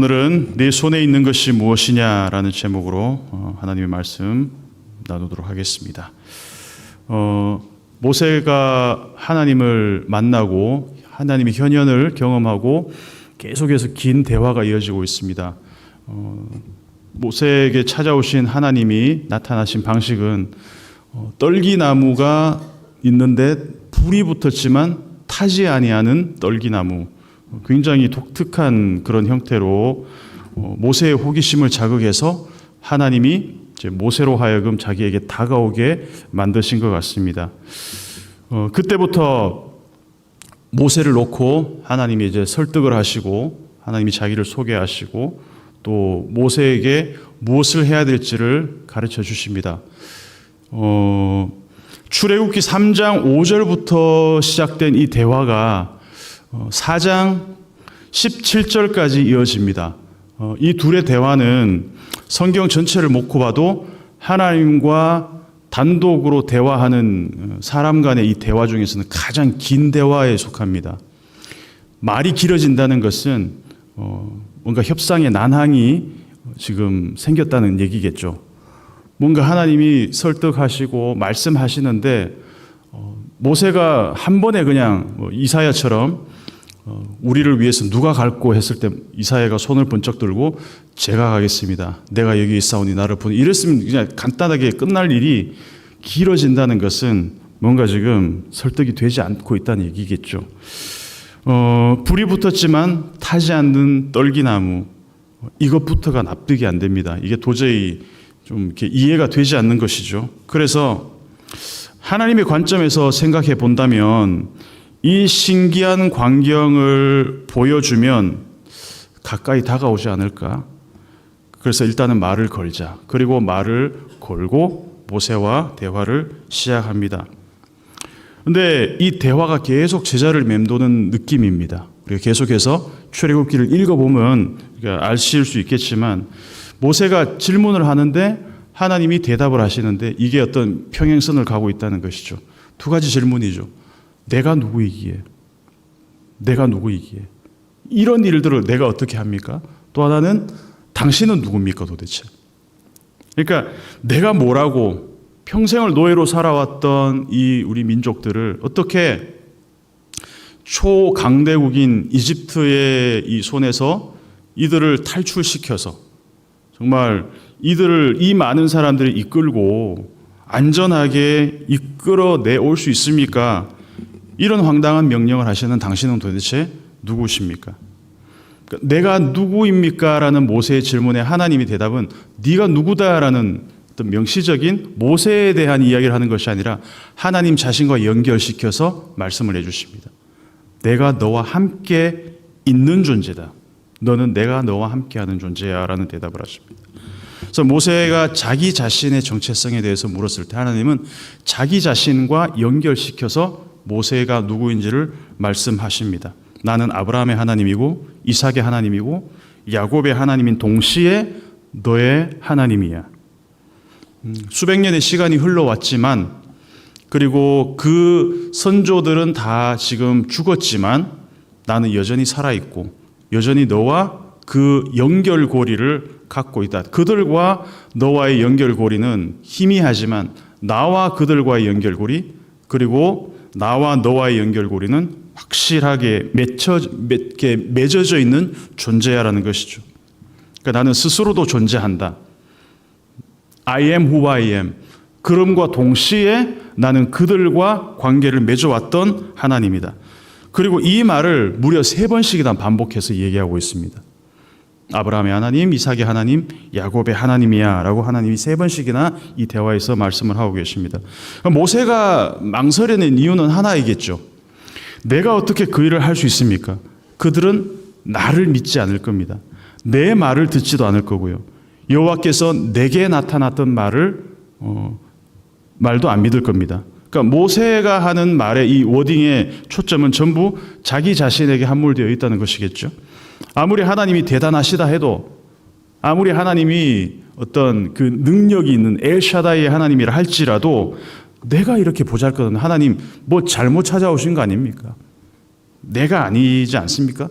오늘은 내 손에 있는 것이 무엇이냐라는 제목으로 어, 하나님의 말씀 나누도록 하겠습니다. 어, 모세가 하나님을 만나고 하나님의 현현을 경험하고 계속해서 긴 대화가 이어지고 있습니다. 어, 모세에게 찾아오신 하나님이 나타나신 방식은 어, 떨기나무가 있는데 불이 붙었지만 타지 아니하는 떨기나무 어, 굉장히 독특한 그런 형태로 어, 모세의 호기심을 자극해서 하나님이 모세로 하여금 자기에게 다가오게 만드신 것 같습니다. 어, 그때부터 모세를 놓고 하나님이 이제 설득을 하시고 하나님이 자기를 소개하시고 또 모세에게 무엇을 해야 될지를 가르쳐 주십니다. 어, 출애굽기 3장 5절부터 시작된 이 대화가 어, 4장 17절까지 이어집니다. 어, 이 둘의 대화는 성경 전체를 놓고 봐도 하나님과 단독으로 대화하는 어, 사람 간의 이 대화 중에서는 가장 긴 대화에 속합니다. 말이 길어진다는 것은 어, 뭔가 협상의 난항이 지금 생겼다는 얘기겠죠. 뭔가 하나님이 설득하시고 말씀하시는데 어, 모세가 한 번에 그냥 뭐 이사야처럼 어, 우리를 위해서 누가 갈고 했을 때 이사야가 손을 번쩍 들고 제가 가겠습니다. 내가 여기 있사오니 나를 보니 이랬으면 그냥 간단하게 끝날 일이 길어진다는 것은 뭔가 지금 설득이 되지 않고 있다는 얘기겠죠. 어, 불이 붙었지만 타지 않는 떨기나무 이것부터가 납득이 안 됩니다. 이게 도저히 좀 이렇게 이해가 되지 않는 것이죠. 그래서 하나님의 관점에서 생각해 본다면 이 신기한 광경을 보여주면 가까이 다가오지 않을까? 그래서 일단은 말을 걸자. 그리고 말을 걸고 모세와 대화를 시작합니다. 근데 이 대화가 계속 제자를 맴도는 느낌입니다. 우리가 계속해서 출애굽기를 읽어보면 아실 수 있겠지만 모세가 질문을 하는데 하나님이 대답을 하시는데 이게 어떤 평행선을 가고 있다는 것이죠. 두 가지 질문이죠. 내가 누구이기에? 내가 누구이기에? 이런 일들을 내가 어떻게 합니까? 또 하나는 당신은 누굽니까 도대체? 그러니까 내가 뭐라고 평생을 노예로 살아왔던 이 우리 민족들을 어떻게 초강대국인 이집트의 이 손에서 이들을 탈출시켜서 정말 이들을 이 많은 사람들을 이끌고 안전하게 이끌어 내올 수 있습니까? 이런 황당한 명령을 하시는 당신은 도대체 누구십니까? 그러니까 내가 누구입니까? 라는 모세의 질문에 하나님이 대답은 네가 누구다라는 어떤 명시적인 모세에 대한 이야기를 하는 것이 아니라 하나님 자신과 연결시켜서 말씀을 해주십니다. 내가 너와 함께 있는 존재다. 너는 내가 너와 함께하는 존재야. 라는 대답을 하십니다. 그래서 모세가 자기 자신의 정체성에 대해서 물었을 때 하나님은 자기 자신과 연결시켜서 모세가 누구인지를 말씀하십니다. 나는 아브라함의 하나님이고 이삭의 하나님이고 야곱의 하나님인 동시에 너의 하나님이야. 음, 수백 년의 시간이 흘러왔지만 그리고 그 선조들은 다 지금 죽었지만 나는 여전히 살아있고 여전히 너와 그 연결고리를 갖고 있다. 그들과 너와의 연결고리는 희미하지만 나와 그들과의 연결고리 그리고 나와 너와의 연결고리는 확실하게 맺혀, 맺게 맺어져 있는 존재야라는 것이죠. 그러니까 나는 스스로도 존재한다. I am who I am. 그럼과 동시에 나는 그들과 관계를 맺어왔던 하나님이다. 그리고 이 말을 무려 세 번씩이나 반복해서 얘기하고 있습니다. 아브라함의 하나님, 이삭의 하나님, 야곱의 하나님이야 라고 하나님이 세 번씩이나 이 대화에서 말씀을 하고 계십니다. 모세가 망설이는 이유는 하나이겠죠. 내가 어떻게 그 일을 할 수 있습니까? 그들은 나를 믿지 않을 겁니다. 내 말을 듣지도 않을 거고요. 여호와께서 내게 나타났던 말을 어, 말도 안 믿을 겁니다. 그러니까 모세가 하는 말의 이 워딩의 초점은 전부 자기 자신에게 함몰되어 있다는 것이겠죠. 아무리 하나님이 대단하시다 해도 아무리 하나님이 어떤 그 능력이 있는 엘샤다이의 하나님이라 할지라도 내가 이렇게 보잘것없는 하나님 뭐 잘못 찾아오신 거 아닙니까? 내가 아니지 않습니까?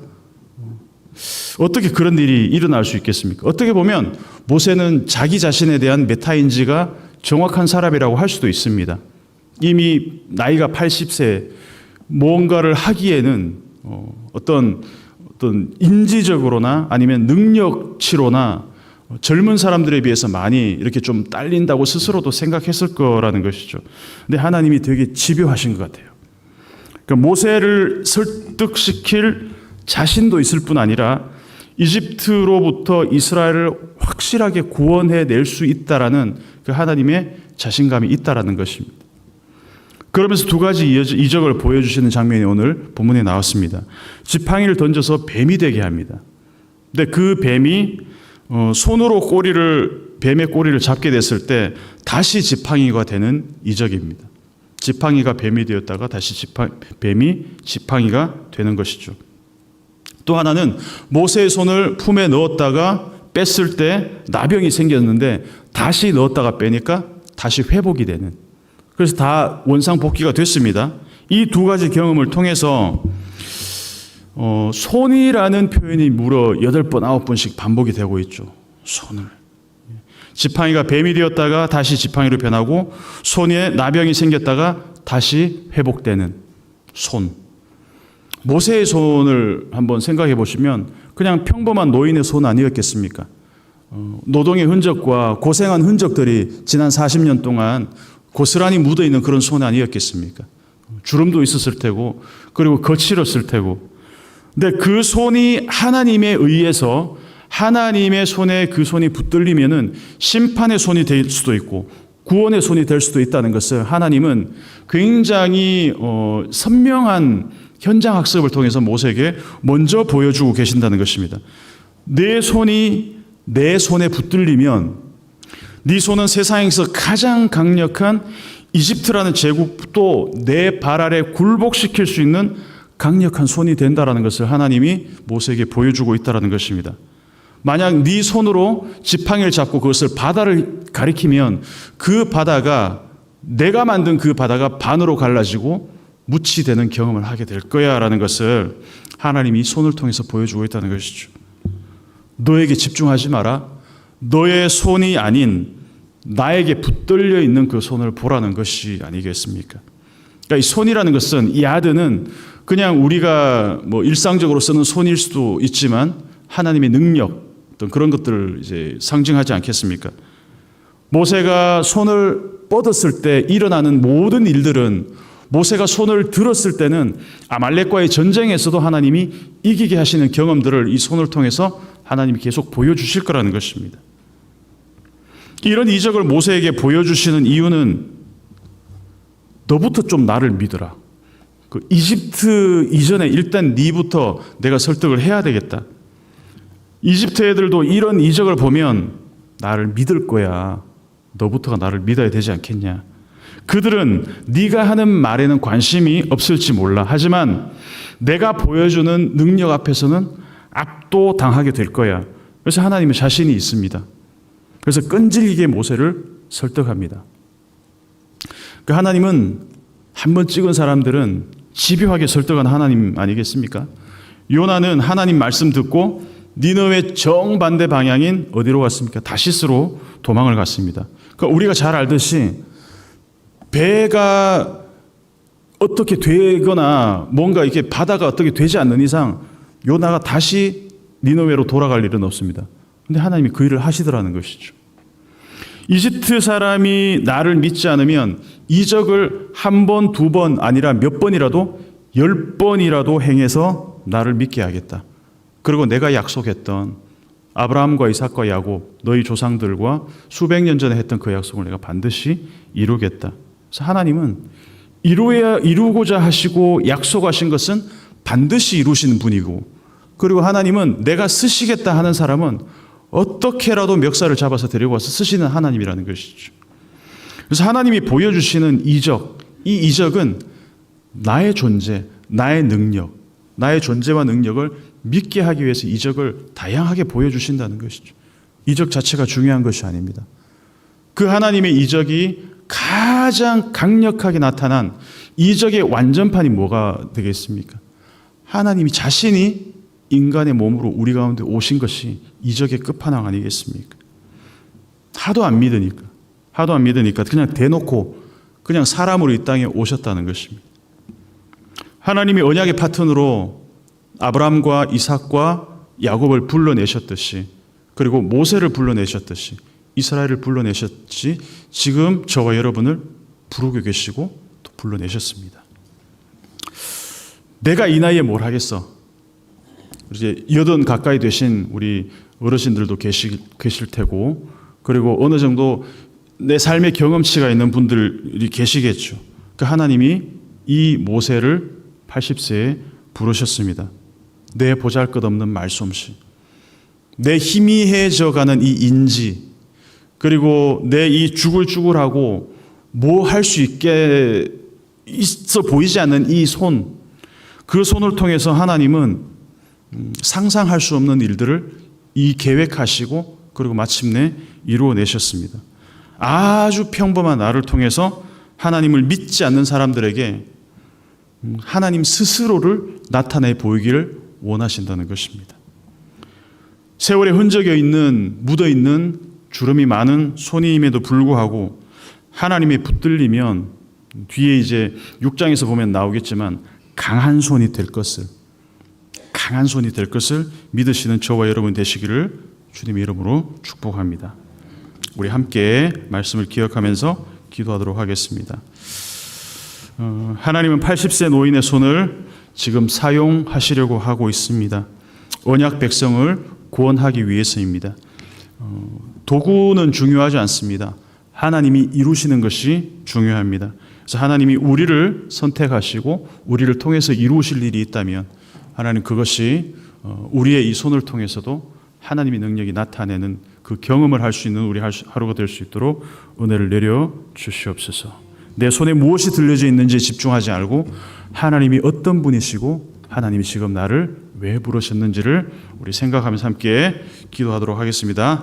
어떻게 그런 일이 일어날 수 있겠습니까? 어떻게 보면 모세는 자기 자신에 대한 메타인지가 정확한 사람이라고 할 수도 있습니다. 이미 나이가 80세 뭔가를 하기에는 어, 어떤 어떤 인지적으로나 아니면 능력치로나 젊은 사람들에 비해서 많이 이렇게 좀 딸린다고 스스로도 생각했을 거라는 것이죠. 근데 하나님이 되게 집요하신 것 같아요. 그러니까 모세를 설득시킬 자신도 있을 뿐 아니라 이집트로부터 이스라엘을 확실하게 구원해 낼 수 있다라는 그 하나님의 자신감이 있다라는 것입니다. 그러면서 두 가지 이적을 보여주시는 장면이 오늘 본문에 나왔습니다. 지팡이를 던져서 뱀이 되게 합니다. 근데 그 뱀이 어, 손으로 꼬리를 뱀의 꼬리를 잡게 됐을 때 다시 지팡이가 되는 이적입니다. 지팡이가 뱀이 되었다가 다시 지팡, 뱀이 지팡이가 되는 것이죠. 또 하나는 모세의 손을 품에 넣었다가 뺐을 때 나병이 생겼는데 다시 넣었다가 빼니까 다시 회복이 되는. 그래서 다 원상 복귀가 됐습니다. 이 두 가지 경험을 통해서 어, 손이라는 표현이 무려 여덟 번 아홉 번씩 반복이 되고 있죠. 손을. 지팡이가 뱀이 되었다가 다시 지팡이로 변하고 손에 나병이 생겼다가 다시 회복되는 손. 모세의 손을 한번 생각해 보시면 그냥 평범한 노인의 손 아니었겠습니까? 어, 노동의 흔적과 고생한 흔적들이 지난 40년 동안 고스란히 묻어 있는 그런 손 아니었겠습니까? 주름도 있었을 테고 그리고 거칠었을 테고 근데 그 손이 하나님에 의해서 하나님의 손에 그 손이 붙들리면은 심판의 손이 될 수도 있고 구원의 손이 될 수도 있다는 것을 하나님은 굉장히 어, 선명한 현장 학습을 통해서 모세에게 먼저 보여주고 계신다는 것입니다. 내 손이 내 손에 붙들리면 네 손은 세상에서 가장 강력한 이집트라는 제국도 내 발 아래 굴복시킬 수 있는 강력한 손이 된다라는 것을 하나님이 모세에게 보여주고 있다라는 것입니다. 만약 네 손으로 지팡이를 잡고 그것을 바다를 가리키면 그 바다가 내가 만든 그 바다가 반으로 갈라지고 무치 되는 경험을 하게 될 거야라는 것을 하나님이 손을 통해서 보여주고 있다는 것이죠. 너에게 집중하지 마라. 너의 손이 아닌 나에게 붙들려 있는 그 손을 보라는 것이 아니겠습니까? 그러니까 이 손이라는 것은 이 아드는 그냥 우리가 뭐 일상적으로 쓰는 손일 수도 있지만 하나님의 능력 어떤 그런 것들을 이제 상징하지 않겠습니까? 모세가 손을 뻗었을 때 일어나는 모든 일들은 모세가 손을 들었을 때는 아말렉과의 전쟁에서도 하나님이 이기게 하시는 경험들을 이 손을 통해서 하나님이 계속 보여주실 거라는 것입니다. 이런 이적을 모세에게 보여주시는 이유는 너부터 좀 나를 믿어라. 그 이집트 이전에 일단 네부터 내가 설득을 해야 되겠다. 이집트 애들도 이런 이적을 보면 나를 믿을 거야. 너부터가 나를 믿어야 되지 않겠냐. 그들은 네가 하는 말에는 관심이 없을지 몰라. 하지만 내가 보여주는 능력 앞에서는 압도당하게 될 거야. 그래서 하나님의 자신이 있습니다. 그래서 끈질기게 모세를 설득합니다. 그 하나님은 한 번 찍은 사람들은 집요하게 설득한 하나님 아니겠습니까? 요나는 하나님 말씀 듣고 니느웨 정반대 방향인 어디로 갔습니까? 다시스로 도망을 갔습니다. 그러니까 우리가 잘 알듯이 배가 어떻게 되거나 뭔가 이렇게 바다가 어떻게 되지 않는 이상 요나가 다시 니느웨로 돌아갈 일은 없습니다. 근데 하나님이 그 일을 하시더라는 것이죠. 이집트 사람이 나를 믿지 않으면 이적을 한 번, 두 번 아니라 몇 번이라도 열 번이라도 행해서 나를 믿게 하겠다. 그리고 내가 약속했던 아브라함과 이삭과 야곱 너희 조상들과 수백 년 전에 했던 그 약속을 내가 반드시 이루겠다. 그래서 하나님은 이루어야 이루고자 하시고 약속하신 것은 반드시 이루시는 분이고 그리고 하나님은 내가 쓰시겠다 하는 사람은 어떻게라도 멱살을 잡아서 데리고 와서 쓰시는 하나님이라는 것이죠. 그래서 하나님이 보여주시는 이적, 이 이적은 나의 존재, 나의 능력, 나의 존재와 능력을 믿게 하기 위해서 이적을 다양하게 보여주신다는 것이죠. 이적 자체가 중요한 것이 아닙니다. 그 하나님의 이적이 가장 강력하게 나타난 이적의 완전판이 뭐가 되겠습니까? 하나님이 자신이 인간의 몸으로 우리 가운데 오신 것이 이적의 끝판왕 아니겠습니까? 하도 안 믿으니까, 하도 안 믿으니까 그냥 대놓고 그냥 사람으로 이 땅에 오셨다는 것입니다. 하나님이 언약의 파트너로 아브라함과 이삭과 야곱을 불러내셨듯이 그리고 모세를 불러내셨듯이 이스라엘을 불러내셨지 지금 저와 여러분을 부르고 계시고 또 불러내셨습니다. 내가 이 나이에 뭘 하겠어? 이제 여든 가까이 되신 우리 어르신들도 계실, 계실 테고 그리고 어느 정도 내 삶의 경험치가 있는 분들이 계시겠죠. 그 하나님이 이 모세를 80세에 부르셨습니다. 내 보잘 것 없는 말솜씨, 내 희미해져 가는 이 인지, 그리고 내이 쭈글쭈글하고 뭐 할 수 있게 있어 보이지 않는 이 손, 그 손을 통해서 하나님은 음, 상상할 수 없는 일들을 이 계획하시고 그리고 마침내 이루어내셨습니다. 아주 평범한 나를 통해서 하나님을 믿지 않는 사람들에게 음, 하나님 스스로를 나타내 보이기를 원하신다는 것입니다. 세월에 흔적여 있는 묻어 있는 주름이 많은 손임에도 불구하고 하나님의 붙들리면 뒤에 이제 6장에서 보면 나오겠지만 강한 손이 될 것을 강한 손이 될 것을 믿으시는 저와 여러분 되시기를 주님의 이름으로 축복합니다. 우리 함께 말씀을 기억하면서 기도하도록 하겠습니다. 어, 하나님은 80세 노인의 손을 지금 사용하시려고 하고 있습니다. 언약 백성을 구원하기 위해서입니다. 어, 도구는 중요하지 않습니다. 하나님이 이루시는 것이 중요합니다. 그래서 하나님이 우리를 선택하시고 우리를 통해서 이루실 일이 있다면 하나님 그것이 어, 우리의 이 손을 통해서도 하나님의 능력이 나타내는 그 경험을 할 수 있는 우리 하루가 될 수 있도록 은혜를 내려 주시옵소서. 내 손에 무엇이 들려져 있는지 집중하지 말고 하나님이 어떤 분이시고 하나님이 지금 나를 왜 부르셨는지를 우리 생각하면서 함께 기도하도록 하겠습니다.